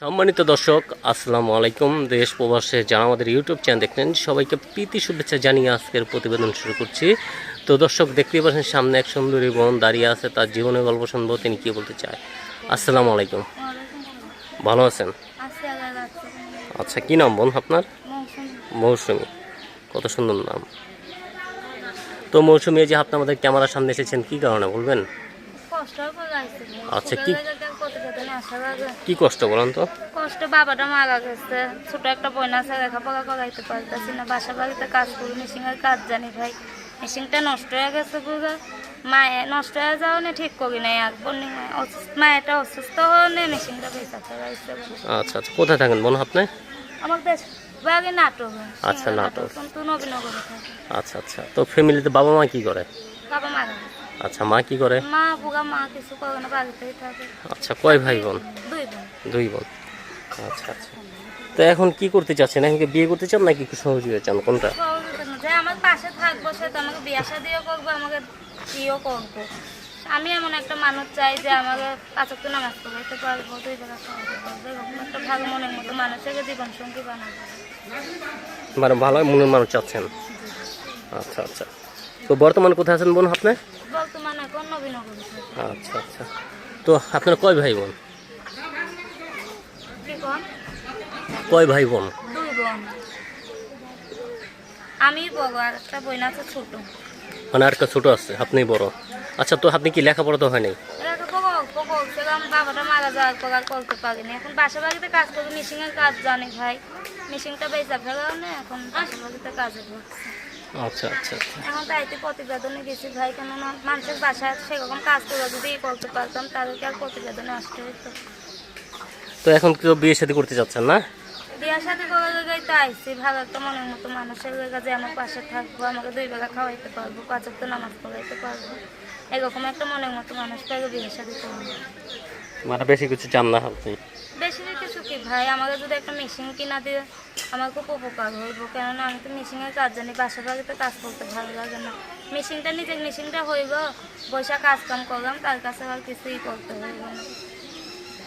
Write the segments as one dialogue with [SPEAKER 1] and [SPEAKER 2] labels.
[SPEAKER 1] সম্মানিত দর্শক আসসালামু আলাইকুম। দেশ প্রবাসে যারা আমাদের ইউটিউব চ্যানেল দেখলেন সবাইকে প্রীতি শুভেচ্ছা জানিয়ে আজকের প্রতিবেদন শুরু করছি। তো দর্শক দেখতেই পাচ্ছেন সামনে এক সুন্দরী বোন দাঁড়িয়ে আছে তার জীবনের গল্প শুনব তিনি কি বলতে চায়। আসসালামু আলাইকুম। ভালো আছেন? আচ্ছা কি নাম বোন আপনার?
[SPEAKER 2] মৌসুম।
[SPEAKER 1] কত সুন্দর নাম। তো মৌসুমি যে আপনি আমাদের ক্যামেরার সামনে এসেছেন কি কারণে বলবেন? আচ্ছা, কি- কি কষ্ট বলেন তো?
[SPEAKER 2] কষ্ট বাবাটা মারা গেছে। ছোট একটা বোন আছে লেখাপড়া করাইতে পারতেছি না। বাসা বাড়িতে কাজ করি মেশিনের কাজ জানি ভাই। মেশিনটা নষ্ট হয়ে গেছে বুঝা মায়ে নষ্ট হয়ে যাও না ঠিক করি নাই আর বোন মায়েটা অসুস্থ হলে মেশিনটা পয়সা ফেলাইছে
[SPEAKER 1] আচ্ছা আচ্ছা। কোথায় থাকেন বোন আপনি?
[SPEAKER 2] আমার দেশ বাগে নাটক
[SPEAKER 1] আচ্ছা, নাটক।
[SPEAKER 2] কিন্তু নবীনগরে থাকে।
[SPEAKER 1] আচ্ছা আচ্ছা। তো ফ্যামিলিতে বাবা মা কি করে?
[SPEAKER 2] বাবা মারা গেছে।
[SPEAKER 1] আচ্ছা মা কি করে?
[SPEAKER 2] মা বুগা মা কিছু করে না বাড়িতেই থাকে।
[SPEAKER 1] আচ্ছা কয় ভাই বোন?
[SPEAKER 2] দুই বোন।
[SPEAKER 1] দুই বোন। আচ্ছা আচ্ছা। তো এখন কি করতে চাচ্ছেন? এখন কি বিয়ে করতে চান নাকি একটু সহযোগিতা চান? কোনটা?
[SPEAKER 2] যে আমার পাশে থাকব সে তো আমাকে বিয়ে শাদিও করব আমাকে বিয়েও করব। আমি এমন একটা মানুষ চাই যে আমাকে পাঁচক নামাজ পড়াইতে পারব দুই বেলা খাওয়াতে পারব একটা ভালো মনের মতো মানুষকে জীবন সঙ্গী বানাবো।
[SPEAKER 1] মানে ভালো মনের মানুষ চাচ্ছেন? আচ্ছা আচ্ছা। তো বর্তমান কোথায় আছেন বোন আপনি? আচ্ছা আচ্ছা। তো আপনার কয় ভাই বোন কয় ভাই বোন।
[SPEAKER 2] আমি বড় আর একটা বোন আছে ছোট।
[SPEAKER 1] মানে আর একটা ছোট আছে আপনি বড়। আচ্ছা তো আপনি কি লেখাপড়া তো হয় নাই?
[SPEAKER 2] বাবাটা মারা যাওয়ার পর আর করতে পারিনি। এখন বাসা বাড়িতে কাজ করি মেশিনের কাজ জানি ভাই। মেশিনটা ফেলাও এখন বাসা বাড়িতে কাজে ঢুকছি।
[SPEAKER 1] আচ্ছা আচ্ছা আচ্ছা।
[SPEAKER 2] এখন তাইতে প্রতিবেদনে গেছি ভাই কেন না মানুষের বাসায় সেরকম কাজ করে যদি করতে পারতাম তাদেরকে আর প্রতিবেদনে আসতে হতো
[SPEAKER 1] তো এখন কেউ বিয়ে শাদী করতে চাচ্ছেন না?
[SPEAKER 2] বিয়ার সাথে করার জায়গায় তো আইসি ভালো একটা মনের মতো মানুষের জায়গা যে আমার পাশে থাকব আমাকে দুই বেলা খাওয়াইতে পারব পাঁচক তো নামাজ পড়াইতে পারব। এরকম একটা মনের মতো মানুষ পেলে বিয়ের সাথে করব।
[SPEAKER 1] মানে বেশি কিছু চান না আপনি?
[SPEAKER 2] বেশি কিছু কি ভাই? আমাকে যদি একটা মেশিন কিনা দিয়ে আমার খুব উপকার হইব কেননা আমি তো মেশিনের কাজ জানি বাসা বাড়িতে কাজ করতে ভালো লাগে না। মেশিনটা নিজের মেশিনটা হইব বৈশা কাজ কাম করলাম তার কাছে আর কিছুই করতে হইব না।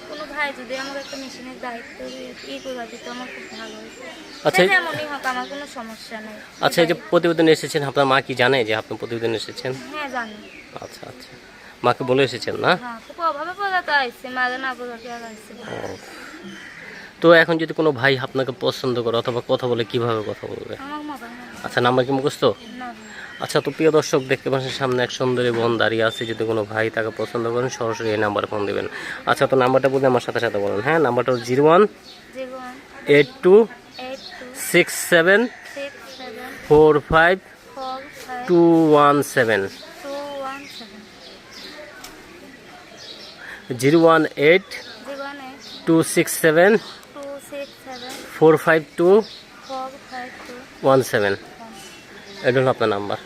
[SPEAKER 2] কোনো ভাই যদি আমার একটা মেশিনের দায়িত্ব দিয়ে ই করে দিত আমার খুব ভালো হইতো।
[SPEAKER 1] আচ্ছা,
[SPEAKER 2] যেমনই হোক আমার কোনো সমস্যা নেই।
[SPEAKER 1] আচ্ছা এই যে প্রতিবেদন এসেছেন আপনার মা কি জানে যে আপনি প্রতিবেদন এসেছেন?
[SPEAKER 2] হ্যাঁ জানি।
[SPEAKER 1] আচ্ছা আচ্ছা। মাকে বলে এসেছেন না?
[SPEAKER 2] হ্যাঁ খুব অভাবে পড়া তো আইসি মারে না বলে
[SPEAKER 1] ও। তো এখন যদি কোনো ভাই আপনাকে পছন্দ করে অথবা কথা বলে কীভাবে কথা বলবে? আচ্ছা নাম্বার কি মুখস্থ? আচ্ছা তো প্রিয় দর্শক দেখতে পাচ্ছেন সামনে এক সুন্দরী বোন দাঁড়িয়ে আছে। যদি কোনো ভাই তাকে পছন্দ করেন সরাসরি এই নাম্বারে ফোন দেবেন। আচ্ছা তো নাম্বারটা বলে আমার সাথে সাথে বলেন। হ্যাঁ নাম্বারটা zero one
[SPEAKER 2] zero one
[SPEAKER 1] eight two six seven four five two one seven. Zero one eight two six seven four five two one seven. এটা হলো আপনার নাম্বার।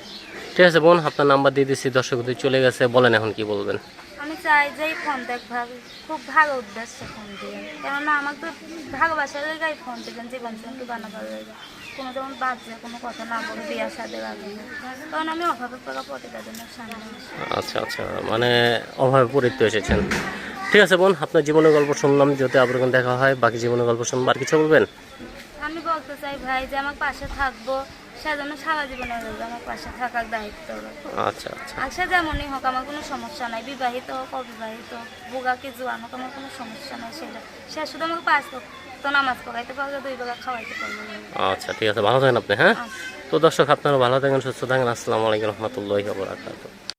[SPEAKER 1] ঠিক আছে বোন আপনার নাম্বার দিয়ে দিচ্ছি দর্শকদের চলে গেছে বলেন এখন কি বলবেন।
[SPEAKER 2] আমি চাই যে ফোন দেখভাল খুব ভালো উদ্দেশ্য ফোন দিয়ে কেননা আমার তো ভালোবাসার জায়গায় ফোন দিবেন জীবন সঙ্গী বানাবার জায়গা কোনো যেমন বাজে কোনো কথা না বলে বিয়ার সাথে লাগে কারণ আমি অভাবে পড়া প্রতিবেদনের সামনে।
[SPEAKER 1] আচ্ছা আচ্ছা মানে অভাবে পরিত্য এসেছেন। ঠিক আছে বোন আপনার জীবনের গল্প শুনলাম যাতে আবার দেখা হয় বাকি জীবনের গল্প শুনব আর কিছু বলবেন?
[SPEAKER 2] আমি বলতে চাই ভাই যে আমার পাশে থাকব সেজন্য সারা রইল আমার পাশে থাকার দায়িত্ব।
[SPEAKER 1] আচ্ছা আচ্ছা।
[SPEAKER 2] আর সে যেমনই হোক আমার কোনো সমস্যা নাই বিবাহিত হোক অবিবাহিত হোক বুগা কি জোয়ান হোক আমার কোনো সমস্যা নাই সেটা সে শুধু আমাকে পাঁচ তো নামাজ পড়াইতে পারবে দুই বেলা খাওয়াইতে পারবে
[SPEAKER 1] আচ্ছা ঠিক আছে ভালো থাকেন আপনি হ্যাঁ?
[SPEAKER 2] আচ্ছা।
[SPEAKER 1] তো দর্শক আপনারা ভালো থাকেন সুস্থ থাকেন আসসালামু আলাইকুম রহমতুল্লাহি বারাকাতুহু।